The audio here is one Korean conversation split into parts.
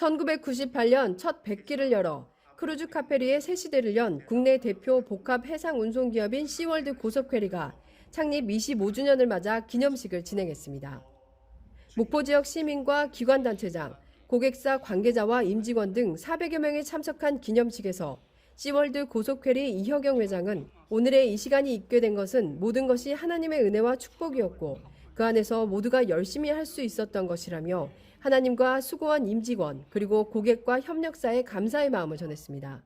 1998년 첫 100기를 열어 크루즈 카페리의 새 시대를 연 국내 대표 복합 해상 운송 기업인 시월드 고속회리가 창립 25주년을 맞아 기념식을 진행했습니다. 목포 지역 시민과 기관 단체장, 고객사 관계자와 임직원 등 400여 명이 참석한 기념식에서 시월드 고속회리 이혁영 회장은 오늘의 이 시간이 있게 된 것은 모든 것이 하나님의 은혜와 축복이었고 그 안에서 모두가 열심히 할 수 있었던 것이라며 하나님과 수고한 임직원 그리고 고객과 협력사에 감사의 마음을 전했습니다.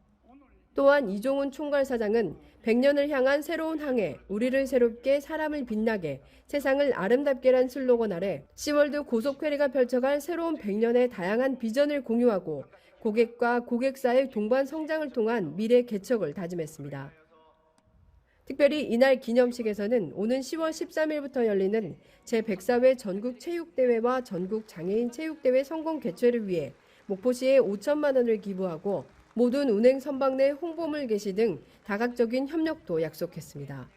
또한 이종훈 총괄사장은 100년을 향한 새로운 항해, 우리를 새롭게 사람을 빛나게 세상을 아름답게란 슬로건 아래 시월드 고속회리가 펼쳐갈 새로운 100년의 다양한 비전을 공유하고 고객과 고객사의 동반 성장을 통한 미래 개척을 다짐했습니다. 특별히 이날 기념식에서는 오는 10월 13일부터 열리는 제104회 전국 체육대회와 전국 장애인 체육대회 성공 개최를 위해 목포시에 5천만 원을 기부하고 모든 운행 선박 내 홍보물 게시 등 다각적인 협력도 약속했습니다.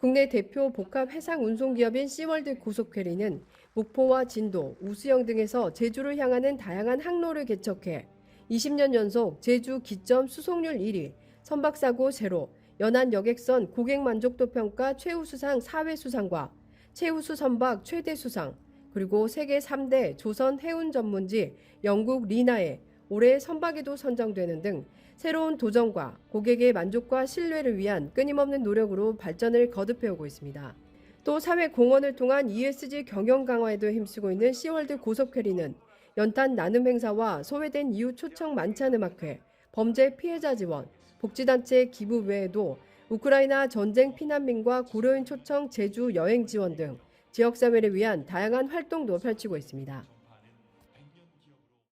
국내 대표 복합 해상 운송 기업인 시월드 고속회리는 목포와 진도, 우수영 등에서 제주를 향하는 다양한 항로를 개척해 20년 연속 제주 기점 수송률 1위, 선박사고 제로, 연안 여객선 고객 만족도 평가 최우수상 4회 수상과 최우수 선박 최대 수상, 그리고 세계 3대 조선 해운 전문지 영국 리나에 올해 선박에도 선정되는 등 새로운 도전과 고객의 만족과 신뢰를 위한 끊임없는 노력으로 발전을 거듭해오고 있습니다. 또 사회 공헌을 통한 ESG 경영 강화에도 힘쓰고 있는 시월드 고속회리는 연탄 나눔 행사와 소외된 이웃 초청 만찬 음악회, 범죄 피해자 지원, 복지단체 기부 외에도 우크라이나 전쟁 피난민과 고려인 초청 제주 여행 지원 등 지역사회를 위한 다양한 활동도 펼치고 있습니다.